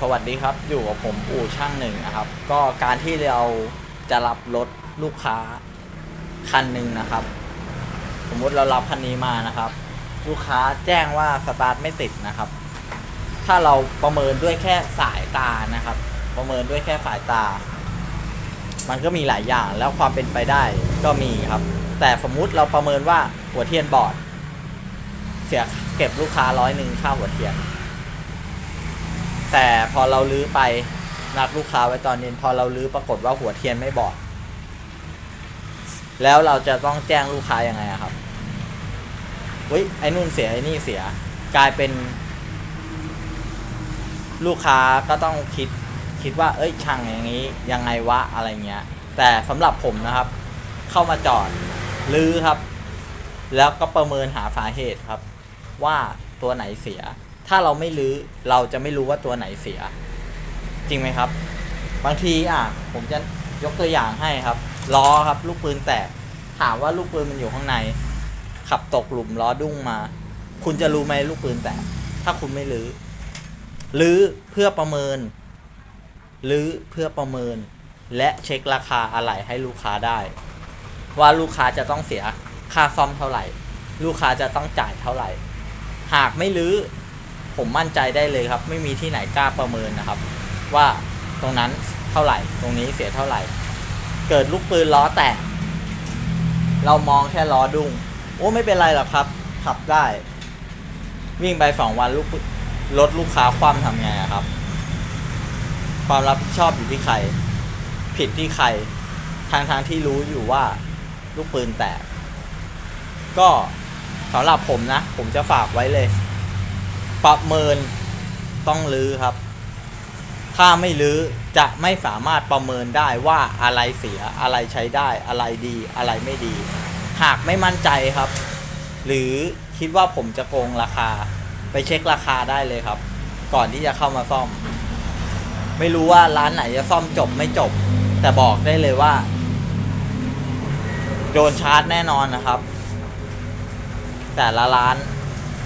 สวัสดีครับอยู่กับผมอู่ช่างหนึ่งนะครับ ก็การที่เราจะรับรถลูกค้าคันหนึ่งนะครับ สมมติเรารับคันนี้มานะครับ ลูกค้าแจ้งว่าสตาร์ทไม่ติดนะครับ ถ้าเราประเมินด้วยแค่สายตานะครับ ประเมินด้วยแค่สายตา มันก็มีหลายอย่างแล้วความเป็นไปได้ก็มีครับ แต่สมมุติเราประเมินว่าหัวเทียนบอด เสียเก็บลูกค้าร้อยหนึ่งค่าหัวเทียน แต่พอเราลื้อไปนัดลูกค้าไว้ตอนเย็นพอเราลื้อปรากฏว่าหัวเทียนไม่บอด แล้วเราจะต้องแจ้งลูกค้ายังไงอะครับเฮ้ยไอ้นู่นเสียไอ้นี่เสีย กลายเป็น ลูกค้าก็ต้องคิดคิดว่า เอ้ยช่างอย่างนี้ยังไงวะอะไรเงี้ย แต่สำหรับผมนะครับ เข้ามาจอดลื้อครับ แล้วก็ประเมินหาสาเหตุครับ ว่าตัวไหนเสีย ถ้าเราไม่รื้อเราจะไม่รู้ว่าตัวไหนเสีย จริงไหมครับ บางทีอะผมจะยกตัวอย่างให้ครับล้อครับ ลูกปืนแตก ถามว่าลูกปืนมันอยู่ข้างใน ขับตกหลุมล้อดุ้งมา คุณจะรู้ไหมลูกปืนแตก ถ้าคุณไม่รื้อรื้อเพื่อประเมินรื้อเพื่อประเมิน และเช็คราคาอะไหล่ให้ลูกค้าได้ ว่าลูกค้าจะต้องเสียค่าซ่อมเท่าไหร่ ลูกค้าจะต้องจ่ายเท่าไหร่ หากไม่รื้อ ผมมั่นใจได้เลยครับ ไม่มีที่ไหนกล้าประเมินนะครับ ว่าตรงนั้นเท่าไหร่ ตรงนี้เสียเท่าไหร่ เกิดลูกปืนล้อแตกเรามองแค่ล้อดุ้งโอ้ไม่เป็นไรหรอกครับ ขับได้ วิ่งไปสองวันลูกรถลูกค้าคว่ำทำไงครับ ความรับผิดชอบอยู่ที่ใคร ผิดที่ใคร ทางทางที่รู้อยู่ว่า ลูกปืนแตก ก็สำหรับผมนะ ผมจะฝากไว้เลย ประเมินต้องลื้อครับ ถ้าไม่ลื้อจะไม่สามารถประเมินได้ว่าอะไรเสียอะไรใช้ได้อะไรดีอะไรไม่ดี หากไม่มั่นใจครับ หรือคิดว่าผมจะโกงราคา ไปเช็คราคาได้เลยครับ ก่อนที่จะเข้ามาซ่อม ไม่รู้ว่าร้านไหนจะซ่อมจบไม่จบ แต่บอกได้เลยว่า โดนชาร์จแน่นอนนะครับ แต่ละร้าน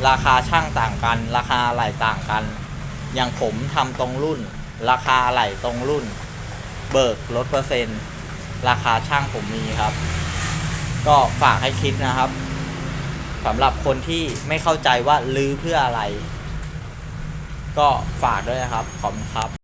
ราคาช่างต่างกัน ราคาอะไหล่ต่างกัน อย่างผมทำตรงรุ่น ราคาอะไหล่ตรงรุ่น เบิกลดเปอร์เซ็นต์ ราคาช่างผมมีครับ ก็ฝากให้คิดนะครับสำหรับคนที่ไม่เข้าใจว่าลื้อเพื่ออะไร ก็ฝากด้วยนะครับ ขอบคุณครับ